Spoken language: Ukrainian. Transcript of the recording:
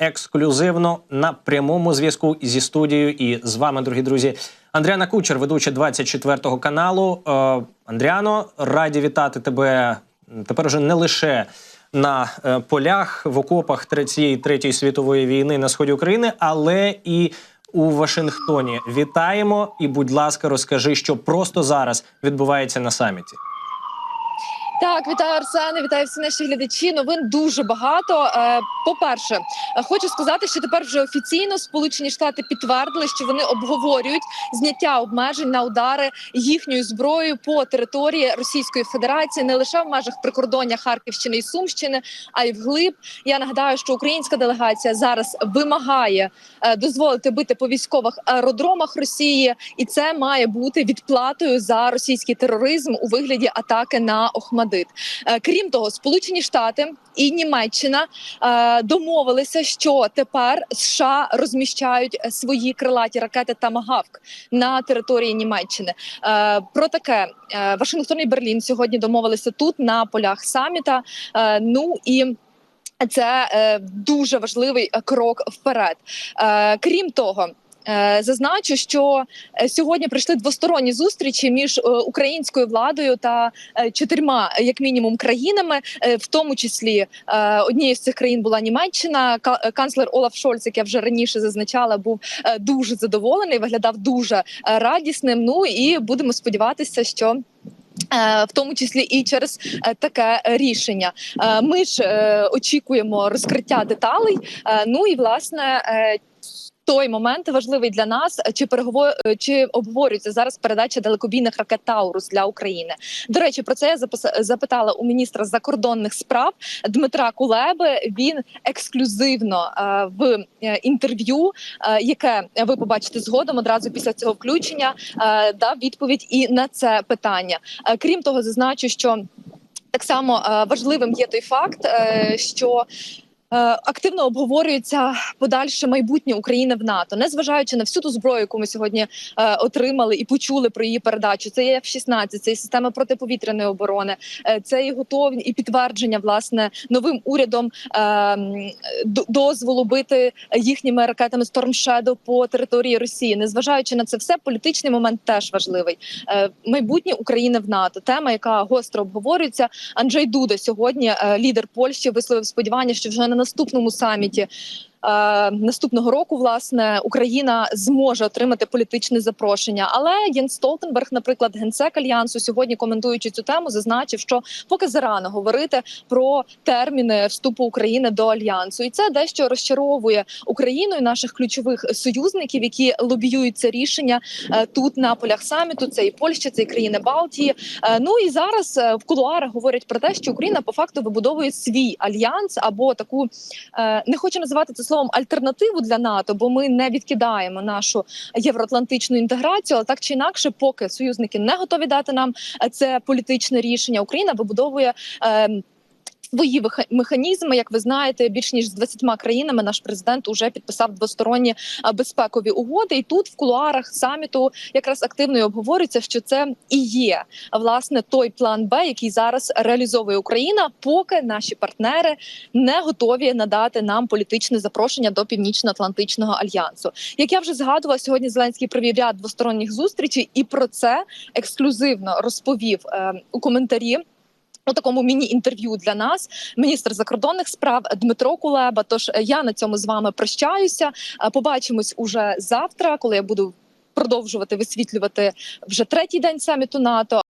ексклюзивно на прямому зв'язку зі студією. І з вами, дорогі друзі, Андріана Кучер, ведуча 24 каналу. Е, Андріано, раді вітати тебе тепер уже не лише на е, полях в окопах цієї третьої світової війни на сході України, але і у Вашингтоні. Вітаємо і, будь ласка, розкажи, що просто зараз відбувається на саміті. Так, вітаю Арсене, вітаю всі наші глядачі. Новин дуже багато. Е, По-перше, е, хочу сказати, що тепер вже офіційно Сполучені Штати підтвердили, що вони обговорюють зняття обмежень на удари їхньою зброєю по території Російської Федерації, не лише в межах прикордоння Харківщини і Сумщини, а й вглиб. Я нагадаю, що українська делегація зараз вимагає е, дозволити бити по військових аеродромах Росії, і це має бути відплатою за російський тероризм у вигляді атаки на Охмадит. Е, Крім того, Сполучені Штати і Німеччина е, домовилися, що тепер США розміщають свої крилаті ракети Тамагавк на території Німеччини. Е, Про таке Вашингтон і Берлін сьогодні домовилися тут на полях саміта. Ну і це дуже важливий крок вперед. Крім того. Е, Зазначу, що е, сьогодні прийшли двосторонні зустрічі між е, українською владою та чотирма, як мінімум, країнами, в тому числі однією з цих країн була Німеччина. Ка- Канцлер Олаф Шольц, як я вже раніше зазначала, був дуже задоволений, виглядав дуже радісним. Ну і будемо сподіватися, що. В тому числі і через таке рішення, ми ж очікуємо розкриття деталей. Ну і власне той момент важливий для нас, чи переговор чи обговорюється зараз передача далекобійних ракет Таурус для України. До речі, про це я запитала у міністра закордонних справ Дмитра Кулеби. Він ексклюзивно е, в е, інтерв'ю, е, яке ви побачите згодом одразу після цього включення, е, дав відповідь і на це питання. Е, Крім того, зазначу, що так само е, важливим є той факт, е, що е, активно обговорюється подальше майбутнє України в НАТО, незважаючи на всю ту зброю, яку ми сьогодні е, отримали і почули про її передачу. Це є F-16, це є система протиповітряної оборони, е, це і готові і підтвердження власне новим урядом е, дозволу бити їхніми ракетами Storm Shadow по території Росії. Незважаючи на це все, політичний момент теж важливий. Е, майбутнє України в НАТО. Тема, яка гостро обговорюється. Анджей Дуда сьогодні, е, лідер Польщі, висловив сподівання, що вже на наступному саміті. Е, Наступного року власне Україна зможе отримати політичне запрошення. Але Єнс Столтенберг, наприклад, генсек альянсу, сьогодні коментуючи цю тему, зазначив, що поки зарано говорити про терміни вступу України до альянсу, і це дещо розчаровує Україну і наших ключових союзників, які лобіюють це рішення е, тут на полях саміту. Це і Польща, це і країни Балтії. Е, Ну і зараз в кулуарах говорять про те, що Україна по факту вибудовує свій альянс або таку не хочу називати це словом альтернативу для НАТО, бо ми не відкидаємо нашу євроатлантичну інтеграцію. Але так чи інакше, поки союзники не готові дати нам е, це політичне рішення, Україна вибудовує. е, Свої механізми, як ви знаєте, більш ніж з 20 країнами наш президент уже підписав двосторонні безпекові угоди. І тут в кулуарах саміту якраз активно і обговорюється, що це і є власне той план Б, який зараз реалізовує Україна, поки наші партнери не готові надати нам політичне запрошення до північно-атлантичного альянсу. Як я вже згадувала, сьогодні Зеленський провів ряд двосторонніх зустрічей, і про це ексклюзивно розповів е, у коментарі. У такому міні-інтерв'ю для нас міністр закордонних справ Дмитро Кулеба. Тож е, я на цьому з вами прощаюся. Е, Побачимось уже завтра, коли я буду продовжувати висвітлювати вже третій день саміту НАТО.